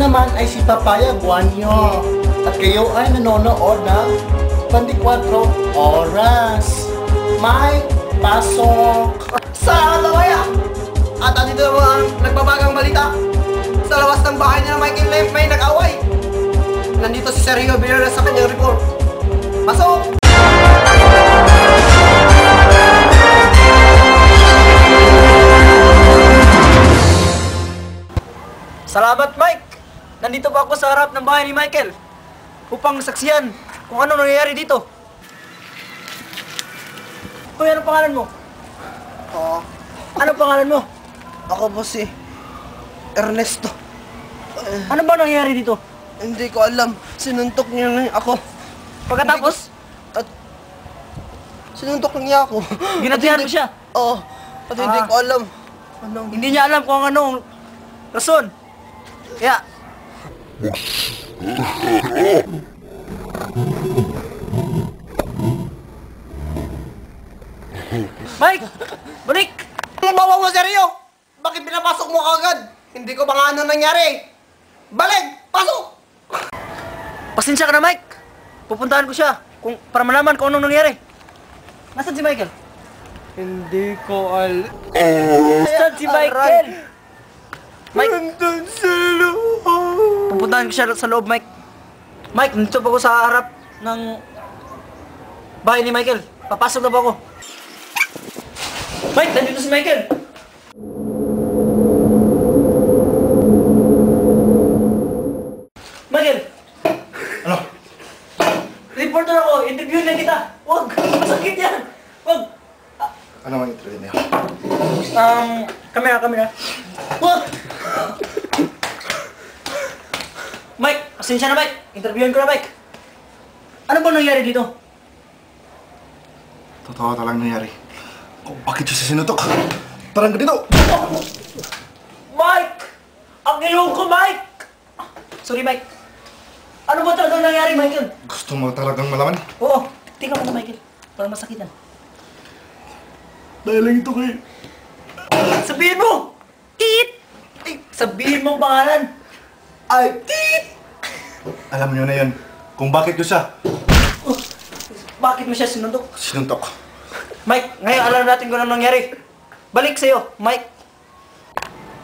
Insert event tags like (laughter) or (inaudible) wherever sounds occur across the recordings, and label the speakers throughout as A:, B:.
A: naman ay si Papaya Guanyo. At kayo ay nanonood ng 24 oras. May pasok.
B: Sa Lawaya! At andito naman ang nagbabagang balita. Sa lawas ng bahay niya Michael Lemp may nag-away. Nandito si Sergio Villarreal sa kanyang report. Pasok! Salamat Mike! Nandito pa ako sa harap ng bahay ni Michael upang saksiyan kung ano nangyayari dito. Hoy, anong pangalan mo?
C: Oo.
B: Anong pangalan mo?
C: Ako po si Ernesto.
B: Ano ba nangyayari dito?
C: Hindi ko alam. Sinuntok niya na ako.
B: Pagkatapos,
C: At sinuntok niya ako.
B: ginatihan
C: At
B: mo siya.
C: Oo. At hindi
B: Ah.
C: ko alam. Anong...
B: Hindi niya alam kung anong rason. Kaya, Mike! Balik! Bawa mo, seryo! Bakit pinapasok mo agad? Hindi ko ba nga ano nangyari? Balik! Pasok! Pasensya ka na, Mike. Pupuntahan ko siya kung, para malaman kung anong nangyari. Nasaan si Michael?
C: Hindi ko alam.
B: Nasaan si Michael? Mike,
C: Nandun sa loob.
B: Pupuntahan ko siya sa loob, Mike. Mike, nandito pa ako sa harap ng bahay ni Michael. Papasok na ba ako? Mike, nandito si Michael. Michael!
A: Ano?
B: Reporter ako, interview na kita. Huwag, masakit yan. Huwag.
A: Ano ang interview niya?
B: Um, kamera, kamera. Huwag! Mike, pasensya na Mike. Interviewin ko na Mike. Ano ba nangyari dito?
A: Totoo talagang nangyari. Kung bakit siya sinutok? Tarang ka dito!
B: Mike! Ang ilong ko, Mike! Sorry, Mike. Ano ba talagang nangyari, Michael?
A: Gusto mo talagang malaman?
B: Oo, tingnan mo na, Michael. Parang masakit na.
A: Dahil lang ito kay...
B: Sabihin mo! Tit! Sabihin mo ang pangalan.
A: Ay, tit! Alam niyo na yun. Kung bakit ko siya
B: Oh, bakit mo siya sinundok?
A: sinuntok.
B: Mike, ngayon alam natin kung ano nangyari. Balik sa'yo, Mike.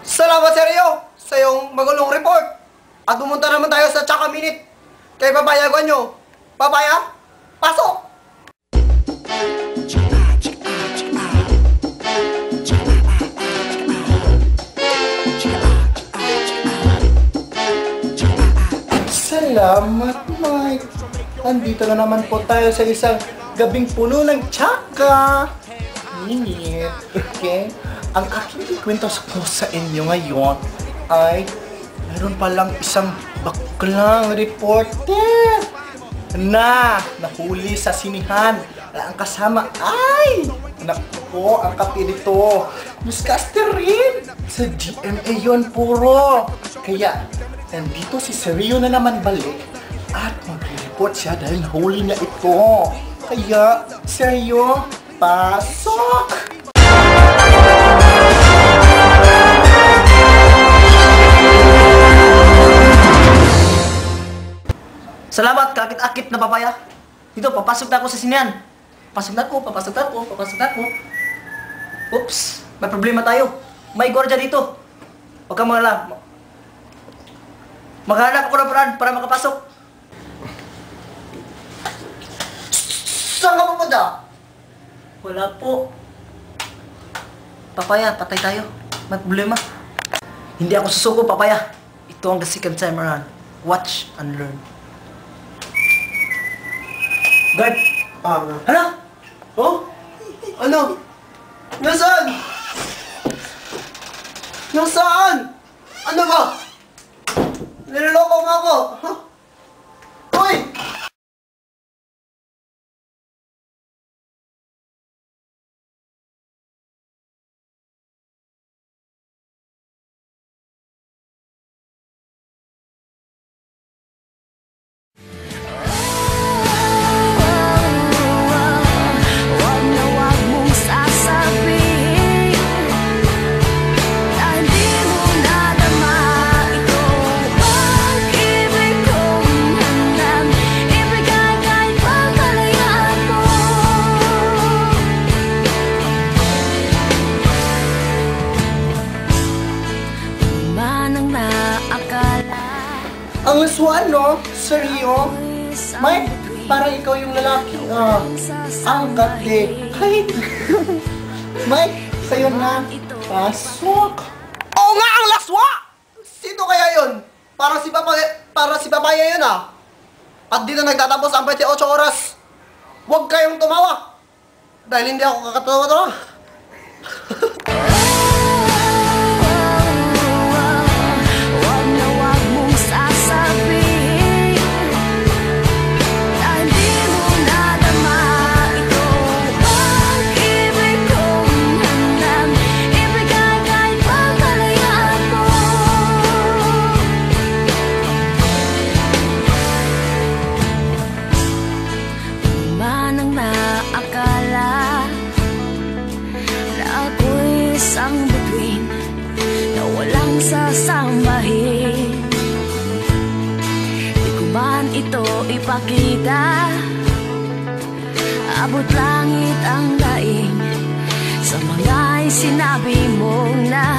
B: Salamat, Seryo, sa iyong magulong report. At pumunta naman tayo sa Chaka Minute. Kay papayagan nyo. Papaya, pasok!
A: Salamat, Mike. Andito na naman po tayo sa isang gabing puno ng tsaka. Init. Okay? Ang aking ikwento po sa inyo ngayon ay meron palang isang baklang reporter na nahuli sa sinihan. Ang kasama ay Nako, ang kape nito. Newscaster rin. Sa GMA yon puro. Kaya, nandito si Sergio na naman balik at magre-report siya dahil nahuli niya ito. Kaya, Sergio, pasok!
B: Salamat, kakit-akit na papaya. Dito, papasok na ako sa sinihan. Papasok na ako, papasok na ako. Oops, may problema tayo. May gwardiya dito. Huwag kang malala. Maghanap ako ng paraan para makapasok. Saan ka pupunta? Wala po. Papaya, patay tayo. May problema. Hindi ako susuko, papaya. Ito ang the second time around. Watch and learn. Guard!
C: Ah,
B: Hala!
C: Oh? Ano? Nasaan? Nasaan? Ano ba? Niloloko mo ako? Huh?
A: Ang laswan, no? Seryo? Mike, parang ikaw yung lalaki. Ah, ang gati. Ay. (laughs) Mike, sa'yo na. Pasok.
C: Oo nga ang laswa! Sino kaya yun? Parang si Papa, parang si Papaya yun ah. At dito nagtatapos ang 28 oras. Huwag kayong tumawa. Dahil hindi ako kakatawa-tawa. (laughs)
D: sasambahin Di ko man ito ipakita. Abot langit ang daing Sa mga sinabi mo na